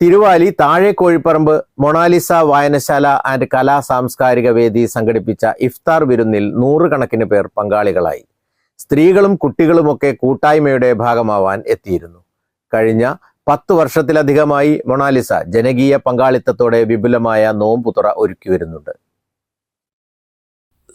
തിരുവാലി താഴെ കോഴിപ്പറമ്പ് മൊണാലിസ വായനശാല ആൻഡ് കലാ സാംസ്കാരിക വേദി സംഘടിപ്പിച്ച ഇഫ്താർ വിരുന്നിൽ നൂറുകണക്കിന് പേർ പങ്കാളികളായി. സ്ത്രീകളും കുട്ടികളുമൊക്കെ കൂട്ടായ്മയുടെ ഭാഗമാവാൻ എത്തിയിരുന്നു. കഴിഞ്ഞ പത്തു വർഷത്തിലധികമായി മൊണാലിസ ജനകീയ പങ്കാളിത്തത്തോടെ വിപുലമായ നോമ്പുതുറ ഒരുക്കി വരുന്നുണ്ട്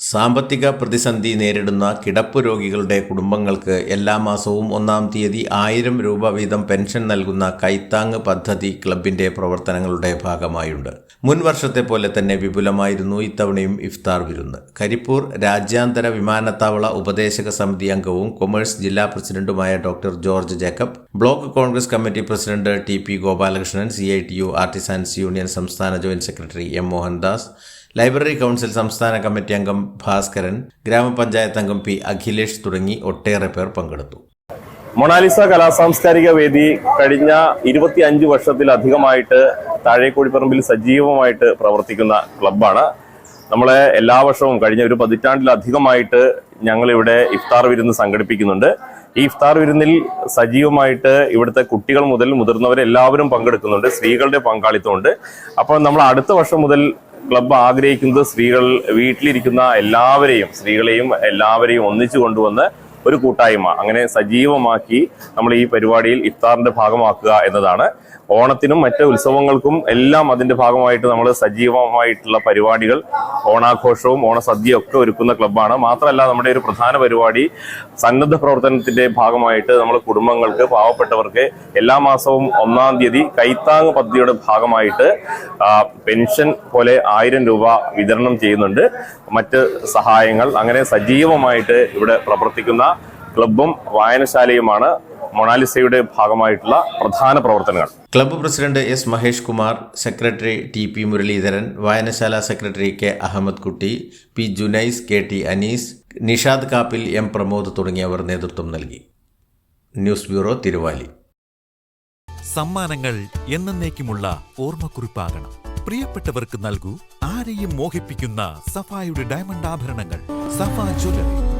സാമ്പത്തിക പ്രതിസന്ധി നേരിടുന്ന കിടപ്പ് രോഗികളുടെ കുടുംബങ്ങൾക്ക് എല്ലാ മാസവും ഒന്നാം തീയതി ആയിരം രൂപ വീതം പെൻഷൻ നൽകുന്ന കൈത്താങ് പദ്ധതി ക്ലബിന്റെ പ്രവർത്തനങ്ങളുടെ ഭാഗമായുണ്ട്. മുൻ വർഷത്തെ പോലെ തന്നെ വിപുലമായിരുന്നു ഇത്തവണയും ഇഫ്താർ വിരുന്ന്. കരിപ്പൂർ രാജ്യാന്തര വിമാനത്താവള ഉപദേശക സമിതി അംഗവും കൊമേഴ്സ് ജില്ലാ പ്രസിഡന്റുമായ doctor George Jacob block Congress committee president T P Gopalakrishnan C I T U artisans union സംസ്ഥാന joint secretary M Mohandas library council സംസ്ഥാന കമ്മിറ്റി അംഗം ഭാസ്കരൻ ഗ്രാമപഞ്ചായത്ത് അംഗം പി അഖിലേഷ് തുടങ്ങി ഒട്ടേറെ പേർ പങ്കെടുത്തു. മൊണാലിസ കലാസാംസ്കാരിക വേദി കഴിഞ്ഞ ഇരുപത്തി അഞ്ച് വർഷത്തിലധികമായിട്ട് താഴേക്കോടിപ്പറമ്പിൽ സജീവമായിട്ട് പ്രവർത്തിക്കുന്ന ക്ലബ്ബാണ്. നമ്മളെ എല്ലാ വർഷവും കഴിഞ്ഞ ഒരു പതിറ്റാണ്ടിലധികമായിട്ട് ഞങ്ങളിവിടെ ഇഫ്താർ വിരുന്ന് സംഘടിപ്പിക്കുന്നുണ്ട്. ഈ ഇഫ്താർ വിരുന്നിൽ സജീവമായിട്ട് ഇവിടുത്തെ കുട്ടികൾ മുതൽ മുതിർന്നവരെല്ലാവരും പങ്കെടുക്കുന്നുണ്ട്. സ്ത്രീകളുടെ പങ്കാളിത്തമുണ്ട്. അപ്പോൾ നമ്മൾ അടുത്ത വർഷം മുതൽ ക്ലബ്ബ് ആഗ്രഹിക്കുന്നത് സ്ത്രീകൾ വീട്ടിലിരിക്കുന്ന എല്ലാവരെയും സ്ത്രീകളെയും എല്ലാവരെയും ഒന്നിച്ചു കൊണ്ടുവന്ന് ഒരു കൂട്ടായ്മ അങ്ങനെ സജീവമാക്കി നമ്മൾ ഈ പരിപാടിയിൽ ഇഫ്താറിന്റെ ഭാഗമാക്കുക എന്നതാണ്. ഓണത്തിനും മറ്റ് ഉത്സവങ്ങൾക്കും എല്ലാം അതിന്റെ ഭാഗമായിട്ട് നമ്മൾ സജീവമായിട്ടുള്ള പരിപാടികൾ ഓണാഘോഷവും ഓണസദ്യ ഒക്കെ ഒരുക്കുന്ന ക്ലബ്ബാണ്. മാത്രമല്ല നമ്മുടെ ഒരു പ്രധാന പരിപാടി സന്നദ്ധ പ്രവർത്തനത്തിന്റെ ഭാഗമായിട്ട് നമ്മൾ കുടുംബങ്ങൾക്ക് പാവപ്പെട്ടവർക്ക് എല്ലാ മാസവും ഒന്നാം തീയതി കൈത്താങ് പദ്ധതിയുടെ ഭാഗമായിട്ട് പെൻഷൻ പോലെ ആയിരം രൂപ വിതരണം ചെയ്യുന്നുണ്ട്. മറ്റ് സഹായങ്ങൾ അങ്ങനെ സജീവമായിട്ട് ഇവിടെ പ്രവർത്തിക്കുന്ന ക്ലബും വായനശാലയുമാണ് മൊണാലിസയുടെ ഭാഗമായിട്ടുള്ള പ്രധാന പ്രവർത്തനങ്ങൾ. Club president S Mahesh Kumar secretary T P Muraleedharan വായനശാല secretary K Ahammed Kutty P Junais K T Anees Nishad Kappil M Pramod തുടങ്ങിയവർ നേതൃത്വം നൽകി. News bureau Thiruvali. സമ്മാനങ്ങൾ എന്നേക്കുമുള്ള ഓർമ്മക്കുറിപ്പാകണം. പ്രിയപ്പെട്ടവർക്ക് നൽകൂ ആരെയും മോഹിപ്പിക്കുന്ന സഫായുടെ ഡയമണ്ട് ആഭരണങ്ങൾ. സഫാ ജ്വല്ലറി.